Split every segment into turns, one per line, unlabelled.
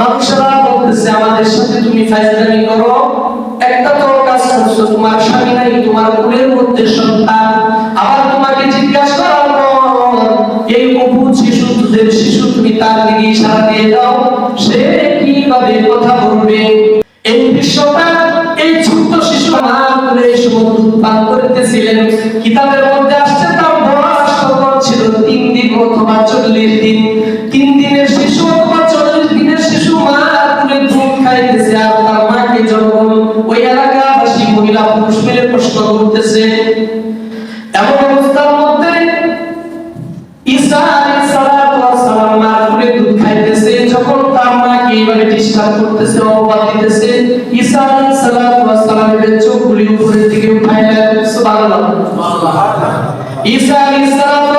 মানুষেরা বলতেছে, আমাদের সাথে তুমি ফাইজলামি করো। একটা তো কাজ করছ, তোমার স্বামী নাই, তোমার কুলের মধ্যে সন্তান। আবার তোমাকে জিজ্ঞাসা এই অবুধ শিশু, দুধের শিশু তুমি তার দিকে ইশারা দিয়ে দাও। সে কীভাবে কথা বলবে? এই বিশ্বটা, এই ছোট্ট শিশু মা এই সময় পান করিতেছিলেন। কিতাবের মধ্যে আসছে তার বয়স ছিল। তিন দিন অথবা চল্লিশ দিন এইভাবে ডিস্টার্ব করতেছে অপবাদ দিতেছে ঈসা আলাইহিস সালাতু ওয়াস সালামের চোখগুলি উপরের দিকে উঠাইলেন সুবহানাল্লাহ ঈসা আলাইহিস সালাতু ওয়াস সালাম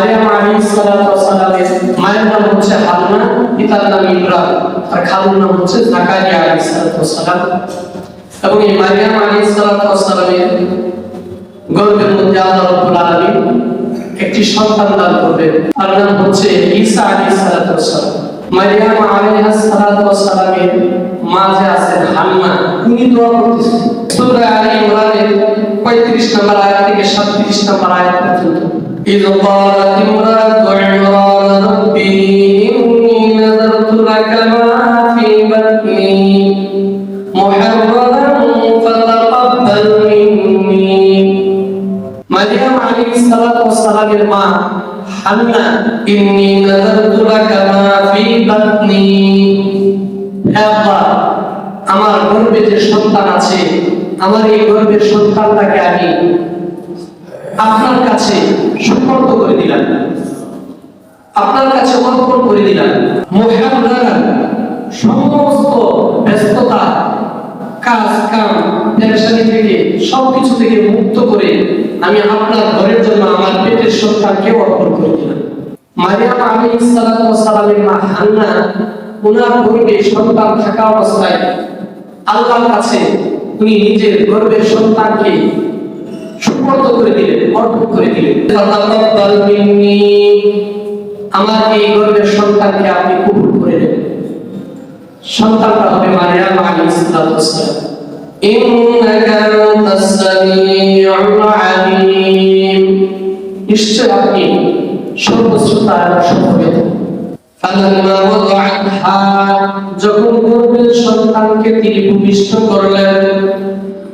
মারিয়াম আলাইহিস সালাতু সালামের মায়ের নাম হচ্ছে হান্না পিতার নাম ইব্রাহিম আর খালুর নাম হচ্ছে জাকারিয়া আলাইহিস সালাতু সালাম। এবং এই মারিয়াম আলাইহিস সালাতু সালামের গর্ভের মধ্যে আল্লাহ রাব্বুল আলামিন একটি সন্তান দান করবেন। তার নাম হচ্ছে ঈসা আলাইহিস সালাতু সালাম। মারিয়াম আলাইহিস সালাতু সালামের মা যে আছেন হান্না উনি দোয়া করতেছেন। সূরা আলী ইমরানের 35 নম্বর আয়াত থেকে 37 নম্বর আয়াত পর্যন্ত। إذ قالت امرأة عمران ربي إني نذرت لك ما في بطني محررا فتقبل مني মারিয়াম আলাইহিস সালাতু ওয়াস সালামের মা হান্না ইন্নী নাযারতু লাকা মা ফি বাতনি হে আল্লাহ আমার গর্ভে যে সন্তান আছে আমার এই গর্ভের সন্তানটাকে আমি আপনার কাছে সুপর্দ করে দিলাম। আপনার কাছে অর্পণ করে দিলাম। মুহাম্মাদান সমস্ত ব্যস্ততা, কাজ, কাম পেরেশানি থেকে, সবকিছু থেকে মুক্ত করে আমি আপনার ঘরের জন্য আমার পেটের সন্তানকে অর্পণ করে দিলাম। মারিয়াম সালাতু সালামের মা হান্না ওনার গর্ভে সন্তান থাকা অবস্থায় আল্লাহর কাছে উনি নিজের গর্ভের সন্তানকে সুপর্দ করে দিলেন, অর্পণ করে দিলেন। আমার এই গর্ভের সন্তানকে আপনি কবুল করে নেন। সন্তানটা হবে মারিয়াম আলাইহিস সালাতু যখন সন্তানকে তিনি ভূমিষ্ঠ করলেন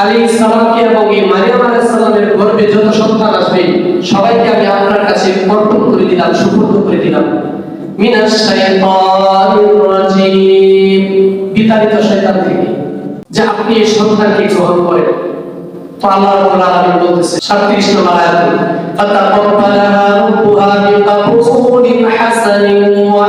আলাইহিস সালামকে এবং এই মারিয়াম আলাইহিস সালামের গর্ভে যত সন্তান আসবে, সবাইকে আমি আপনার কাছে অর্পণ করে দিলাম সুপর্দ করে দিলাম। মিনাশ শাইতানির বিতাড়িত শয়তান থেকে, যে আপনি এই সন্তানকে গ্রহণ করেন। তো আল্লাহ রাব্বুল আলামিন বলতেছে 37 নম্বর আয়াতে ফাতাকাব্বালাহা রাব্বুহা বিকাবুলিন হাসানিন ওয়া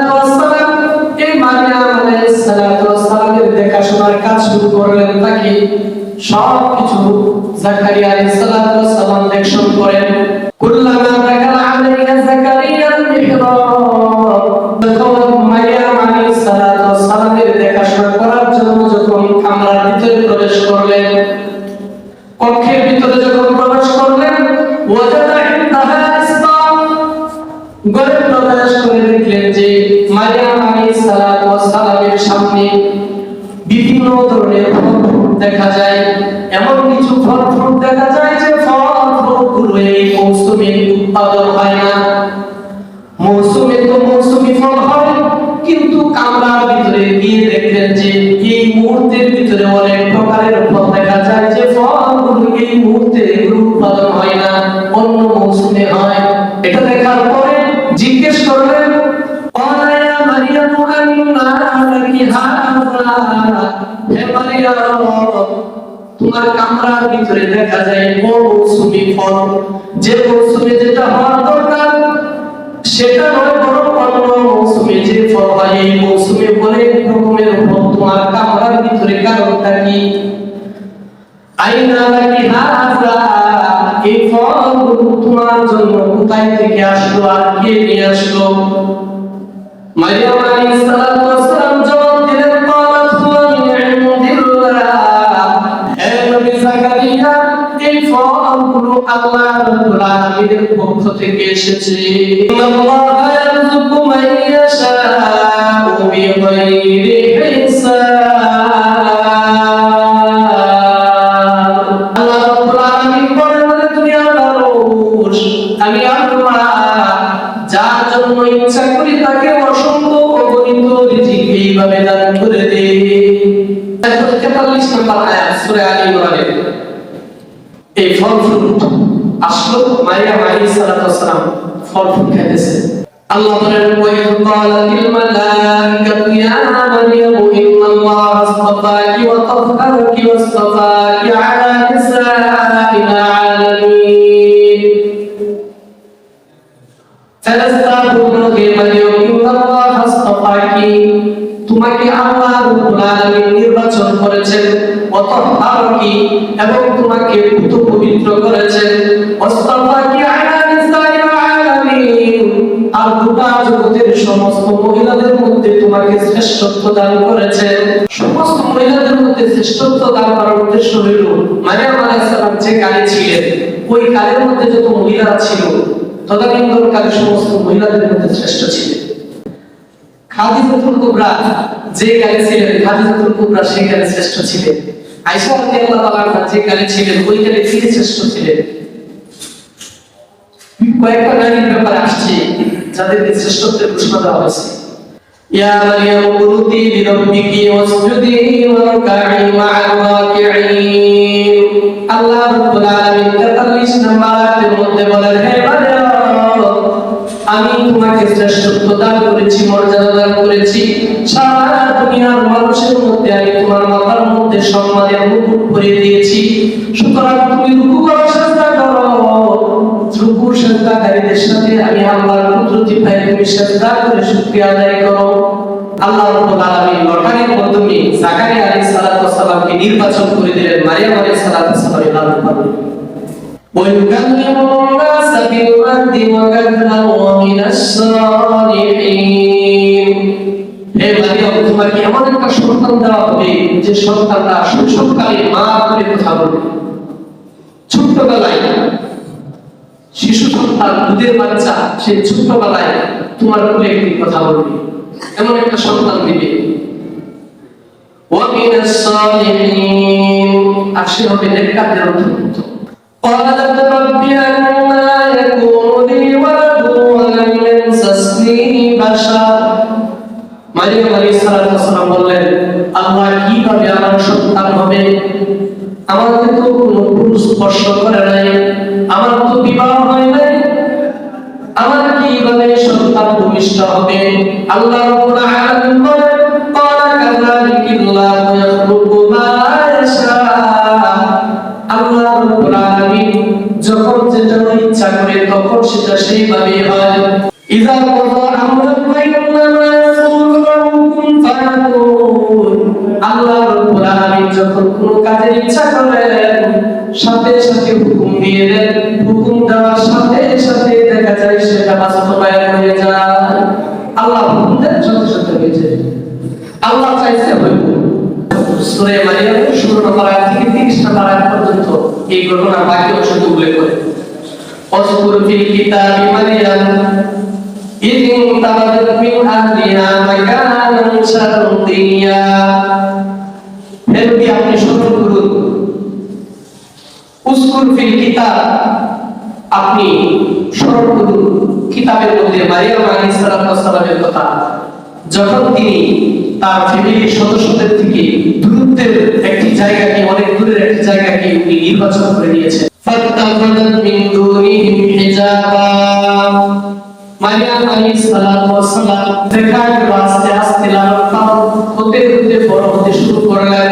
সব কিছু জাকারিয়া করেন। কুল্লামা জাকারিয়া যখন মারিয়াম দেখাশোনা করার জন্য যখন ভিতরে প্রবেশ করলেন, কক্ষের ভিতরে যখন প্রবেশ করলেন, ওয়াজাদা ঘরে প্রবেশ করে দেখলেন যে মারিয়াম আলাইহিস সামনে বিভিন্ন ধরনের দেখা যায়। তোমার কামরার ভিতরে দেখা যায় মৌসুমি ফল যে মৌসুমে যেটা হওয়ার দরকার সেটা নয় বরং অন্য মৌসুমে যে ফল হয় এই মৌসুমে অনেক রকমের ফল তোমার কামরার ভিতরে কারণটা কি আইনা লাকি হাজা এই ফলগুলো তোমার জন্য কোথায় থেকে আসলো আর কে নিয়ে আসলো মারিয়াম আলাইহিস সালাম আল্লাহ রাব্বুল আলামিনের পক্ষ থেকে এসেছে। ইন্নাল্লাহা ইয়ারযুকু মান ইয়াশাউ বিগাইরি হিসাব আল্লাহ রাব্বুল আলামিন বলেন যে তুমি আল্লাহর ওস আমি আল্লাহ যার জন্য ইচ্ছা করি তাকে অসংখ্য অগণিত রিজিক এইভাবে দান করে দে। তারপর 43 নম্বর আয়াত, সূরা আলী ইমরানের। এই ফল ফ্রুট আসলো মারিয়াম আলাইহিস ফল ফ্রুট খাইতেছে। আল্লাহ বলেন ওয়া ক্বালাতিল মালাইকাতু, ইয়া মারইয়াম ইন্নাল্লাহা আসতাফাকি ওয়া তাহহারাকি ওয়াসতাফাকি আলা নিসাইল আলামিন ফেরেশতাগুলোকে মারিয়াম ইন্নাল্লাহা আসতাফাকি তোমাকে আল্লাহ রাব্বুল আলামিন নির্বাচন করেছেন। এবং তোমাকে পুত পবিত্র কালে ছিলেন, ওই কালের মধ্যে যত মহিলারা ছিল, তদানীন্তন কালে সমস্ত মহিলাদের মধ্যে শ্রেষ্ঠ ছিলেন। খাদিজাতুল কুবরা যে কালে ছিলেন, খাদিজাতুল কুবরা শ্রেষ্ঠ ছিলেন। আয়েশা রাদিয়াল্লাহু তাআলা যে কালে ছিলেন, ওই কালে তিনি শ্রেষ্ঠ ছিলেন। কয়েকটা নারীর ব্যাপারে আসছে যাদেরকে শ্রেষ্ঠত্বের ঘোষণা দেওয়া হয়েছে মারিয়াম কুনুতি লিরাব্বিকি ওয়াসজুদি ওয়ারকাই মা'আল রাকিঈন আল্লাহ রাব্বুল আলামিন 43 নম্বর আয়াতের মধ্যে বলেন, হে মারিয়াম, আমি তোমাকে শ্রেষ্ঠত্ব দান করেছি, মর্যাদা দান করেছি। সারা মাথার মধ্যে সম্মানের মুকুট পরিয়ে দিয়েছি সুতরাং তুমি রুকু করো সাজদা করো রুকু সাজদাকারীদের সাথে আমি আল্লাহর কুদরতি পাই তুমি সাজদা করে শুকরিয়া আদায় করো আল্লাহ রাব্বুল আলামিন লটারির মাধ্যমে জাকারিয়া আলাইহিস সালাতু ওয়াসালামকে নির্বাচন করে দিলেন মারিয়াম আলাইহিস সালাতু ওয়াসালামের লালন পালন ويكلم الناس بالمهد وكهلا ومن الصالحين হে মারিয়াম তোমাকে এমন একটা সন্তান দেওয়া হবে যে সন্তানটা শৈশবকালে মা করে কথা বলবে ছোট্টবেলায় শিশু সন্তান দুধের বাচ্চা সে ছোট্টবেলায় তোমার কোলে একটি কথা বলবে এমন একটা সন্তান দিবে ومن الصالحين আর সে হবে নেককারদের অন্তর্ভুক্ত قالت رب أنا يكون لي ولد ولم يمسسني بشر মারিয়াম আলাইহিস বললেন, আল্লাহ কীভাবে আমার সন্তান হবে? আমাকে তো কোনো পুরুষ স্পর্শ করে নাই। আমার তো বিবাহ হয় নাই। আমার কীভাবে সন্তান ভূমিষ্ঠ হবে? আল্লাহ রাব্বুল আলামিন বলেন সাথে হুকুম দিয়ে দেন হুকুম দেওয়ার সাথে সাথে দেখা যায় সেটা বাস্তবায়ন হয়ে যায় আল্লাহ হুকুম দেন সাথে সাথে হয়ে যায় আল্লাহ চাইছে হইব সূরা মারিয়ামের 16 নম্বর আয়াত থেকে 30 নম্বর আয়াত পর্যন্ত এই ঘটনা বাকি অংশটি উল্লেখ করে অজকুর ফিল কিতাবি মারিয়াম إذ انتبذت من أهلها مكانا شرقيا হে নবী আপনি স্মরণ করুন উস্কুর ফিল কিতাব। আপনি স্মরণ করুন, কিতাবের মধ্যে মারিয়াম আলাইহিস সালামের কথা। যখন তিনি তার ফ্যামিলির সদস্যদের থেকে দূরত্বের একটি জায়গাকে, অনেক দূরের একটি জায়গাকে উনি নির্বাচন করে নিয়েছেন। ফাত্তাখাযাত মিন দুনিহিম হিজাবা। মারিয়াম আলাইহিস সালাতু ওয়াসসালাম দেখা গেল আস্তে আস্তে লালন পালন হতে হতে বড় হতে শুরু করলেন।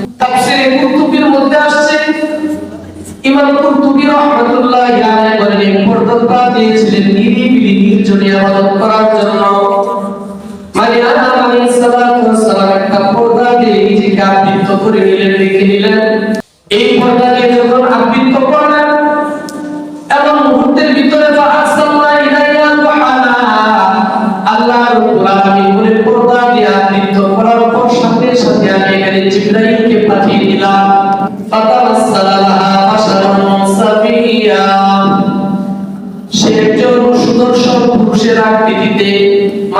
ইমাম কুরতুবী রাহমাতুল্লাহ আলাইহি বলেন এই পর্দাটা দিয়েছিলেন নিরিবিলি নির্জনে ইবাদত করার পর্দা দিয়ে যখন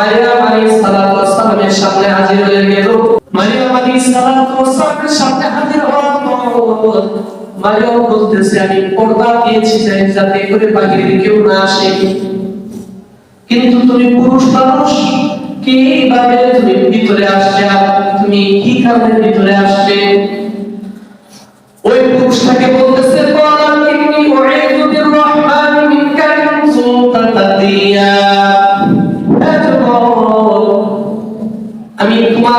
মারিয়াম আলাইহিস সালাতু ওয়াসসালামের সামনে হাজির হয়ে গেল। মারিয়াম আলাইহিস সালাতু ওয়াসসালামের সামনে হাজির হওয়ার মারিয়াম বলতেছে, আমি পর্দা দিয়েছি যাতে করে বাহিরে কেউ না আসে। কিন্তু তুমি পুরুষ মানুষ কীভাবে তুমি ভিতরে আসছে তুমি কি কারণে ভিতরে আসছে ওই পুরুষটাকে বলতেছে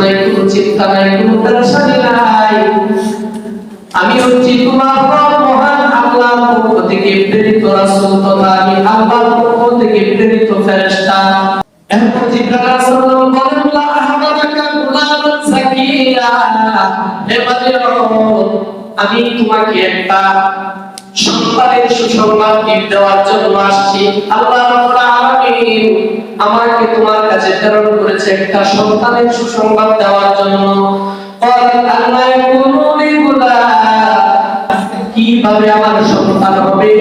নাই কোনো চিন্তা নাই, কোনো পেরেশানি নাই। আমি হচ্ছি তোমার মহান আল্লাহর পক্ষ থেকে প্রেরিত রাসূল তথা আমি আল্লাহর পক্ষ থেকে প্রেরিত ফেরেশতা। এরপর জিবরাইল রাসূলুল্লাহ বলেন, লা আহবারাকা গুলামান যাকিয়া হে মালিক আমি তোমাকে একটা সন্তানের সুসংবাদ দেওয়ার জন্য আসছি। আল্লাহ আলামিন আমাকে তোমার কাছে প্রেরণ করেছে একটা সন্তানের সুসংবাদ দেওয়ার জন্য। কীভাবে আমার সন্তান হবে?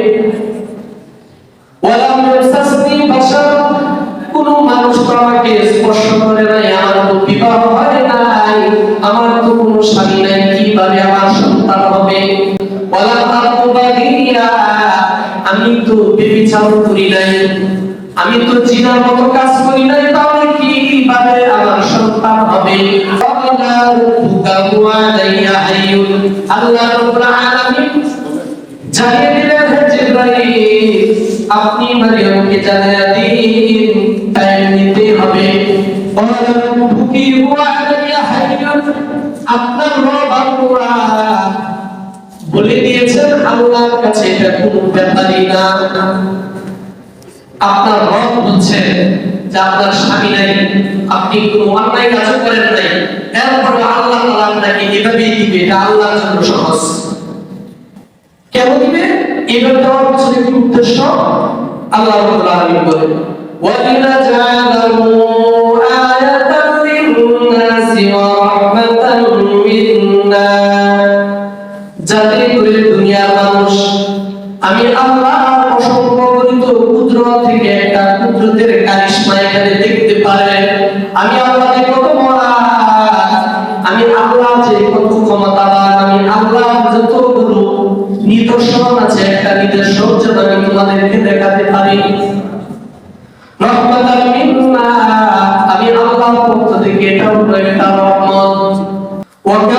কোন মানুষ তো আমাকে স্পর্শ করে নাই, আমার তো বিবাহ হয় নাই, আমার তো কোনো স্বামী নাই, কীভাবে আমার সন্তান হবে? বলা আমি তো বেবিচার করি নাই। আমি তো জিনার মতো কাজ করি নাই, তাহলে কি ভাবে আমার সন্তান হবে? আল্লাহ রাব্বুল আলামিন জানিয়ে দিলেন, হে জিবরাইল, আপনি মানে মারিয়ামকে জানাইয়া দিন তাই নিতে হবে। আপনার রব আল্লাহর কাছে এটা কোনো ব্যাপারই না। আপনার রব হচ্ছে যে আপনার স্বামী নাই, আপনি কোনো অন্যায় কাজ করেন নাই। এরপরে আল্লাহ তাআলা আপনাকে এভাবেই দিবে, এটা আল্লাহর জন্য সহজ। কেন দিবে? এভাবে দেওয়ার পিছনে কি উদ্দেশ্য? আল্লাহ রাব্বুল আলামিন বলেন, ওয়া ইলা জাআলাহু আয়াত আমি আল্লাহ অসম্ভবিত ক্ষুদ্র থেকে একটা ক্ষুদ্রদের কারিশমা এখানে দেখতে পারে আমি আল্লাহ কত আমি আল্লাহ যে কত ক্ষমতাবান, আমি আল্লাহ যতগুলো নিদর্শন আছে, একটা নিদর্শন যেন আমি তোমাদেরকে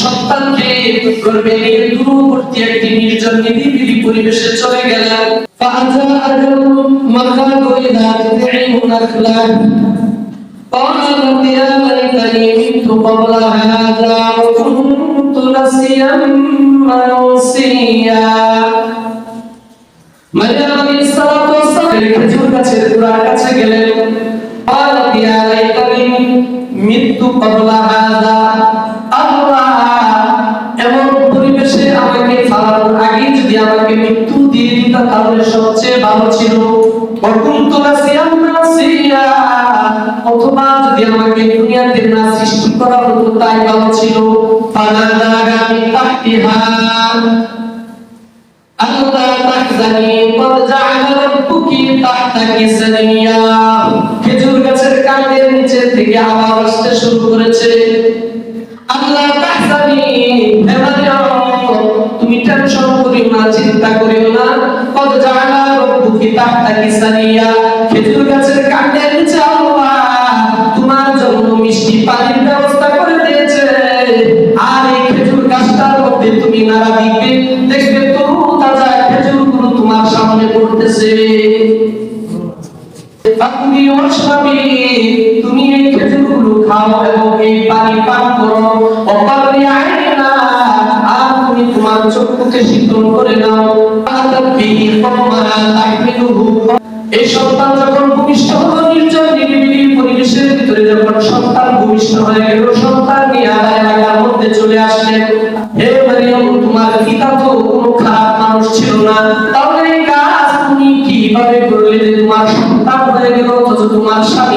সন্তানকে গর্ভে নিয়ে দূরবর্তী একটি নির্জন নিরিবিলি পরিবেশে চলে গেলেন فأجاء مخاض إلى جذع النخلة قالت يا ليتني مت قبل هذا وكنت نسيا منسيا মারিয়াম আলাইহিস সালাতু ওয়াস সালাম খেজুর গাছের গোড়ার কাছে গেলেন قالت يا ليتني مت قبل هذا আমাকে মৃত্যু দিয়ে দিতা, তাহলে সবচেয়ে ভালো ছিল অথবা যদি আমাকে দুনিয়াতে না সৃষ্টি করা হতো, তাই ভালো ছিল আল্লাহ তাহজানি খেজুর গাছের কাণ্ডের নিচে থেকে আবার আসতে শুরু করেছে। আল্লাহ তাহজানি হেমাদিয়া তুমি টেনশন না, চিন্তা করিও না। কদ জাআলা রাব্বুকি তাহতাকি সারিয়া খেজুর গাছের কাণ্ডের নিচে তোমার জন্য মিষ্টি পানির ব্যবস্থা করে দিয়েছে। আর এই খেজুর গাছটার মধ্যে তুমি নাড়া দিবে। দেখবে তরু তাজা খেজুরগুলো তোমার সামনে পড়তেছে। তুমি এই খেজুরগুলো খাও এবং এই পানি পান চক্ষুকে শীতল করে নাও। এই সন্তান যখন ভূমিষ্ঠ হলো নির্জন নিরিবিলি পরিবেশের ভিতরে যখন সন্তান ভূমিষ্ঠ হয়ে গেল, সন্তান নিয়ে আর এলাকার মধ্যে চলে আসলেন। হে মারিয়াম, তোমার পিতা তো কোনো খারাপ মানুষ ছিল না। তাহলে এই কাজ তুমি কীভাবে করলে যে তোমার সন্তান হয়ে গেল, অথচ তোমার স্বামী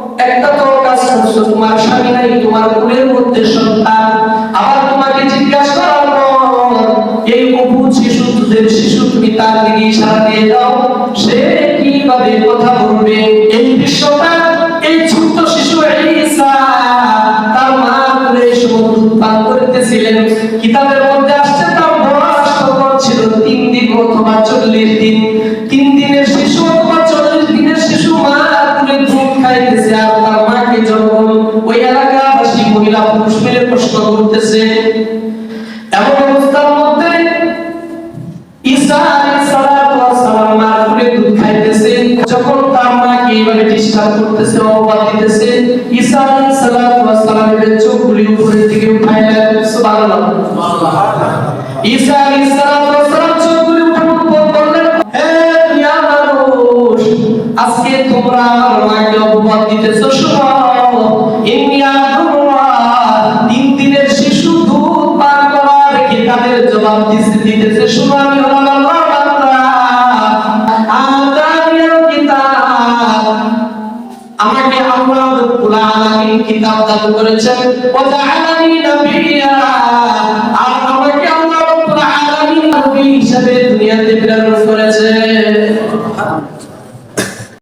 একটা তো কাজ করছ, তোমার স্বামী নাই, তোমার কুলের মধ্যে সন্তান। আবার তোমাকে জিজ্ঞাসা করার এই অবুধ শিশু শিশু তুমি তার দিকে ইশারা দিয়ে দাও। সে কীভাবে কথা বলবে? এই তুমি উপরের দিকে উঠায় নিলেন সুবহানাল্লাহ। আজকে তোমরা আমার মাকে অপবাদ দিতেছো সুবহানাল্লাহ। وقد وجعلني نبيا.